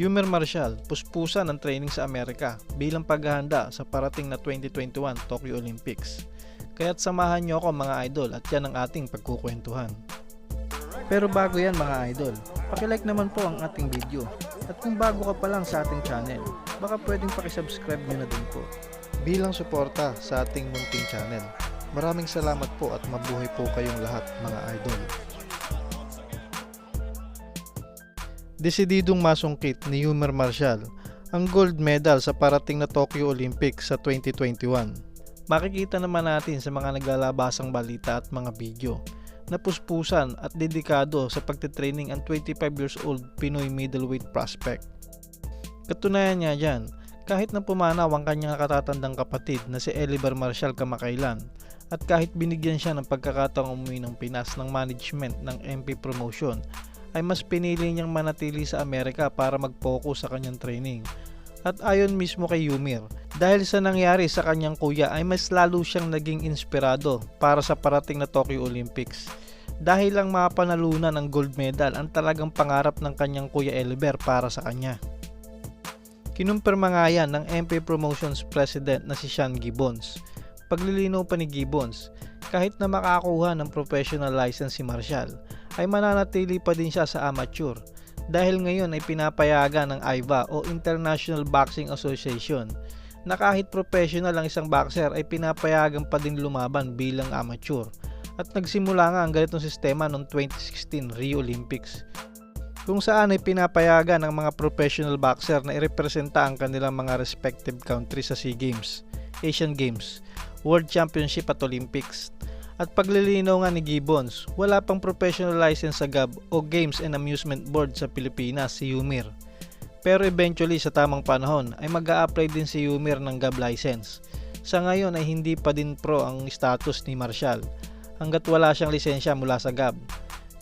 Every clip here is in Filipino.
Yumer Marshall, puspusan ng training sa Amerika bilang paghahanda sa parating na 2021 Tokyo Olympics. Kaya't samahan niyo ako mga idol at yan ang ating pagkukwentuhan. Pero bago yan mga idol, pakilike naman po ang ating video. At kung bago ka pa lang sa ating channel, baka pwedeng pakisubscribe nyo na din po. Bilang suporta sa ating munting channel. Maraming salamat po at mabuhay po kayong lahat mga idol. Desididong masungkit ni Yumer Marshall ang gold medal sa parating na Tokyo Olympics sa 2021. Makikita naman natin sa mga naglalabasang balita at mga video na puspusan at dedikado sa pagtitraining ang 25 years old Pinoy middleweight prospect. Katunayan niya dyan, kahit na pumanaw ang kanyang katatandang kapatid na si Elibar Marshall kamakailan at kahit binigyan siya ng pagkakataong umuwi ng Pinas ng management ng MP Promotion ay mas pinili niyang manatili sa Amerika para mag-focus sa kanyang training. At ayon mismo kay Yumir, dahil sa nangyari sa kanyang kuya ay mas lalo siyang naging inspirado para sa parating na Tokyo Olympics. Dahil lang mapanalunan ng gold medal ang talagang pangarap ng kanyang kuya Eliber para sa kanya. Kinumpirma nga yan ng MP Promotions President na si Sean Gibbons. Paglilinaw pa ni Gibbons, kahit na makakuha ng professional license si Marshall, ay mananatili pa din siya sa amateur dahil ngayon ay pinapayagan ng IVA o International Boxing Association na kahit professional ang isang boxer ay pinapayagan pa din lumaban bilang amateur at nagsimula nga ang ganitong sistema noong 2016 Rio Olympics kung saan ay pinapayagan ng mga professional boxer na irepresenta ang kanilang mga respective countries sa SEA Games, Asian Games, World Championship at Olympics. At paglilinaw nga ni Gibbons, wala pang professional license sa GAB o Games and Amusement Board sa Pilipinas si Yumir. Pero eventually sa tamang panahon ay mag apply din si Yumir ng GAB license. Sa ngayon ay hindi pa din pro ang status ni Marshall hanggat wala siyang lisensya mula sa GAB.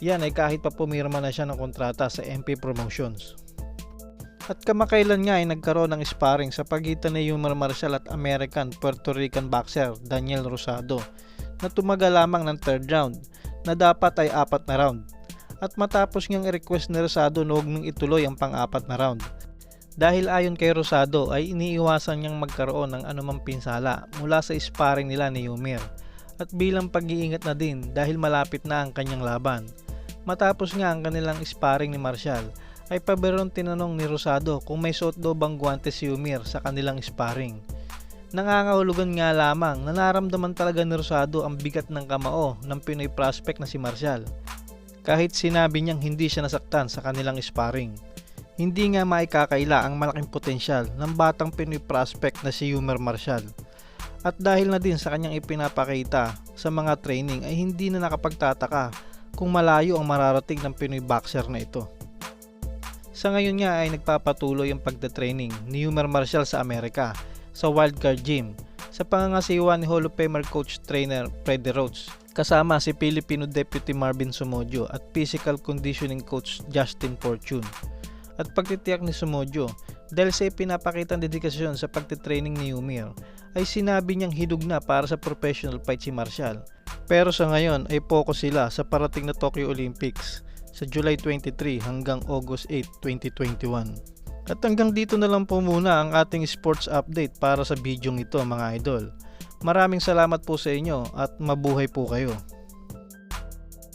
Yan ay kahit pa pumirma na siya ng kontrata sa MP Promotions. At kamakailan nga ay nagkaroon ng sparring sa pagitan ni Yumar Marshall at American Puerto Rican boxer Daniel Rosado na tumagal lamang ng third round na dapat ay apat na round. At matapos niyang i-request ni Rosado na huwag nang ituloy ang pang-apat na round. Dahil ayon kay Rosado ay iniiwasan niyang magkaroon ng anumang pinsala mula sa sparring nila ni Yumir at bilang pag-iingat na din dahil malapit na ang kanyang laban. Matapos nga ang kanilang sparring ni Marshall ay paberong tinanong ni Rosado kung may suot daw bang guwantes si Yumir sa kanilang sparring. Nangangahulugan nga lamang na naramdaman talaga ni Rosado ang bigat ng kamao ng Pinoy prospect na si Marshall. Kahit sinabi niyang hindi siya nasaktan sa kanilang sparring. Hindi nga maikakaila ang malaking potensyal ng batang Pinoy prospect na si Yumer Marshall. At dahil na din sa kanyang ipinapakita sa mga training ay hindi na nakapagtataka kung malayo ang mararating ng Pinoy boxer na ito. Sa ngayon nga ay nagpapatuloy ang pagda-training ni Yumer Marshall sa Amerika sa Wildcard Gym sa pangangasiwa ni Hall of Famer coach trainer Freddy Rhodes kasama si Filipino Deputy Marvin Sumodio at physical conditioning coach Justin Fortune. At pagtitiyak ni Sumodio dahil sa ipinapakitang dedikasyon sa pagtitraining ni Yumir ay sinabi niyang hidug na para sa professional fight si Marshall. Pero sa ngayon ay focus sila sa parating na Tokyo Olympics sa July 23 hanggang August 8, 2021. At hanggang dito na lang po muna ang ating sports update para sa bidyong ito mga idol. Maraming salamat po sa inyo at mabuhay po kayo.